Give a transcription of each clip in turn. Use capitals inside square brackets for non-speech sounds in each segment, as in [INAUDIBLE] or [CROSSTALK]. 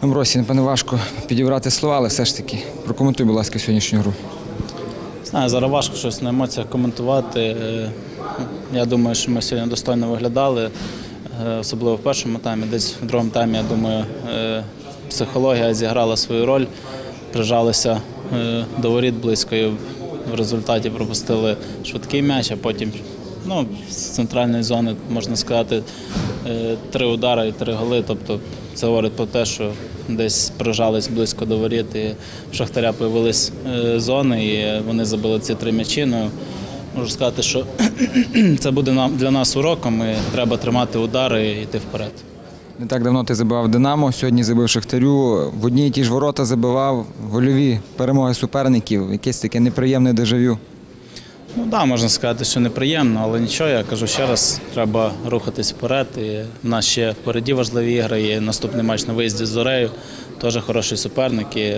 Амбросі, напевно, важко підібрати слова, але все ж таки прокоментуй, будь ласка, сьогоднішню гру. Знаю, зараз важко щось на емоціях коментувати. Е, Я думаю, що ми сьогодні достойно виглядали, е, особливо в першому таймі. Десь в другому таймі, я думаю, е, психологія зіграла свою роль. Прижалися до воріт близько і в результаті пропустили швидкий м'яч, а потім ну, з центральної зони, можна сказати, е, три удари і три голи. Тобто це говорить про те, що десь прижались близько до воріт, і в Шахтаря появились е, зони, і вони забили ці три м'ячі. Ну, можу сказати, що [CLEARS THROAT] це буде для нас уроком. і Треба тримати удари і йти вперед. Не так давно ти забивав Динамо, сьогодні забив Шахтарю. В одні й ті ж ворота забивав гольові перемоги суперників. Якесь таке неприємне дежавю. Ну так, да, можна сказати, що неприємно, але нічого, я кажу ще раз, треба рухатись вперед. І в нас ще впереді важливі ігри. Є наступний матч на виїзді з Зорею. Теж хороший суперник. І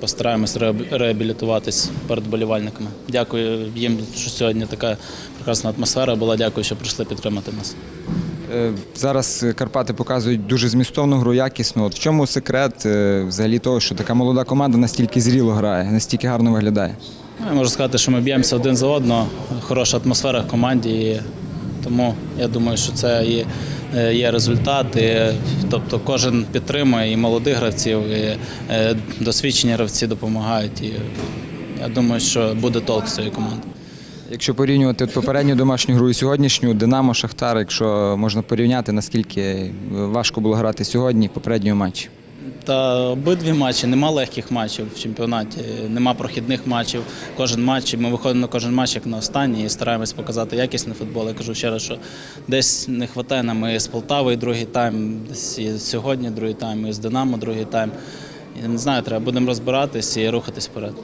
постараємось реабілітуватись перед болівальниками. Дякую їм, що сьогодні така прекрасна атмосфера була. Дякую, що прийшли підтримати нас. Е, Зараз Карпати показують дуже змістовну гру, якісну. От в чому секрет е, взагалі того, що така молода команда настільки зріло грає, настільки гарно виглядає? Ну, Я можу сказати, що ми б'ємося один за одного, хороша атмосфера в команді. І тому я думаю, що це і е, є результат. І, тобто кожен підтримує і молодих гравців, і е, досвідчені гравці допомагають. І я думаю, що буде толк з цієї команди. Якщо порівнювати попередню домашню гру і сьогоднішню, Динамо, Шахтар, якщо можна порівняти, наскільки важко було грати сьогодні в попередньому матчі. Та обидві матчі нема легких матчів в чемпіонаті, нема прохідних матчів. Кожен матч ми виходимо на кожен матч як на останній і стараємось показати якісний футбол. Я кажу ще раз, що десь не вистачає нам і з Полтавою другий тайм, десь і сьогодні другий тайм, і з Динамо другий тайм. Я не знаю, треба будемо розбиратись і рухатись вперед.